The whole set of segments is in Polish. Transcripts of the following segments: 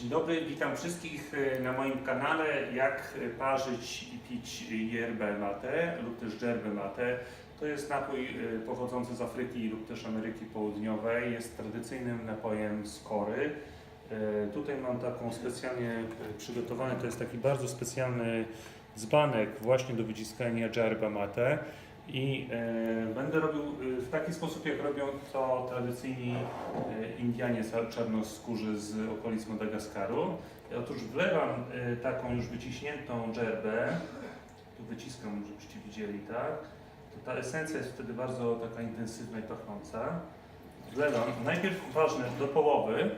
Dzień dobry, witam wszystkich e, na moim kanale jak e, parzyć i pić yerbę mate lub też dżerbę mate. To jest napój e, pochodzący z Afryki lub też Ameryki Południowej. Jest tradycyjnym napojem z kory. Tutaj mam taką specjalnie przygotowany, to jest taki bardzo specjalny dzbanek właśnie do wyciskania dżerba mate. I e, będę robił e, w taki sposób, jak robią to tradycyjni e, Indianie czarnoskórzy z okolic Madagaskaru. Otóż wlewam e, taką już wyciśniętą dżerbę, tu wyciskam, żebyście widzieli, tak? To ta esencja jest wtedy bardzo taka intensywna i pachnąca. Wlewam, najpierw ważne, do połowy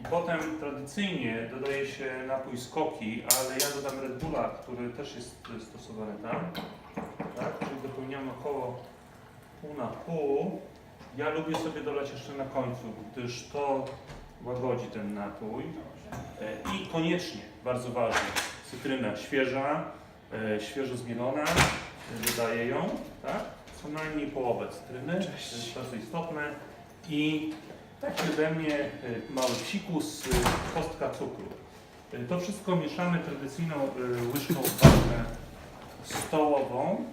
i potem tradycyjnie dodaje się napój z koki, ale ja dodam Red Bulla, który też jest stosowany tam. Tak? Czyli dopełniamy około pół na pół. Ja lubię sobie dolać jeszcze na końcu, gdyż to łagodzi ten napój. E, I koniecznie, bardzo ważne, cytryna świeża, e, świeżo zmielona, e, dodaję ją, tak? Co najmniej połowę cytryny, to jest bardzo istotne. I taki ode mnie mały psikus, kostka cukru. To wszystko mieszamy tradycyjną łyżką ważne stołową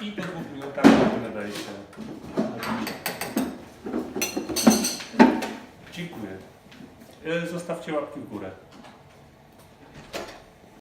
i po dwóch minutach nadaje się. Dziękuję. E, Zostawcie łapki w górę.